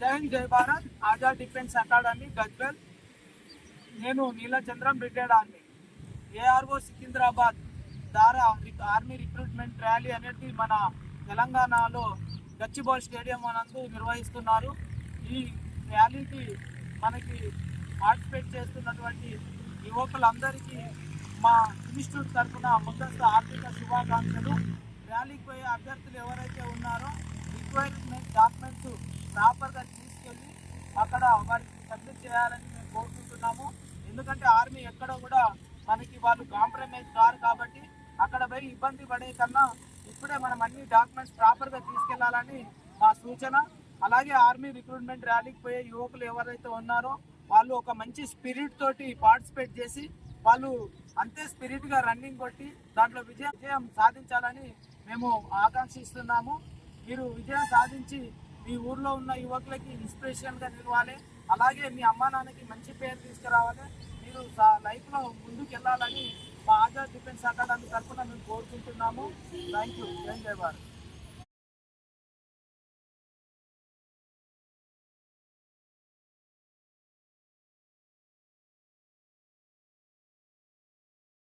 జై హింద్ జై Bharat Azad defence academy Gajwel. నేను Neelachandram retired army. A R O Secunderabad ద్వారా ఆర్మీ రిక్రూట్మెంట్ ర్యాలీ అనేది మన తెలంగాణలో గచ్చిబౌల్ స్టేడియం అనందు నిర్వహిస్తున్నారు. ఈ ర్యాలీకి మనకి పార్టిసిపేట్ చేస్తున్నటువంటి యువకులందరికీ మా ఇన్స్టిట్యూట్ తరఫున ముందస్తు ఆర్థిక శుభాకాంక్షలు. ర్యాలీకి పోయే అభ్యర్థులు ఎవరైతే ఉన్నారో రిక్వైర్మెంట్ డాక్యుమెంట్స్ ప్రాపర్గా తీసుకెళ్ళి అక్కడ వారికి సబ్మిట్ చేయాలని మేము కోరుకుంటున్నాము. ఎందుకంటే ఆర్మీ ఎక్కడ కూడా మనకి వాళ్ళు కాంప్రమైజ్ కారు కాబట్టి అక్కడ పోయి ఇబ్బంది పడే కన్నా ఇప్పుడే మనం అన్ని డాక్యుమెంట్స్ ప్రాపర్గా తీసుకెళ్ళాలని మా సూచన. అలాగే ఆర్మీ రిక్రూట్మెంట్ ర్యాలీకి పోయే యువకులు ఎవరైతే ఉన్నారో వాళ్ళు ఒక మంచి స్పిరిట్ తోటి పార్టిసిపేట్ చేసి వాళ్ళు అంతే స్పిరిట్గా రన్నింగ్ కొట్టి దాంట్లో విజయం విజయం సాధించాలని మేము ఆకాంక్షిస్తున్నాము. మీరు విజయం సాధించి మీ ఊర్లో ఉన్న యువకులకి ఇన్స్పిరేషన్గా నిలవాలి. అలాగే మీ అమ్మా నాన్నకి మంచి పేరు తీసుకురావాలి. మీరు లైఫ్లో ముందుకు వెళ్ళాలని మా ఆజాద్ డిఫెన్స్ అకాడమీ తరఫున మేము కోరుకుంటున్నాము. థ్యాంక్ యూ జై జై భారత్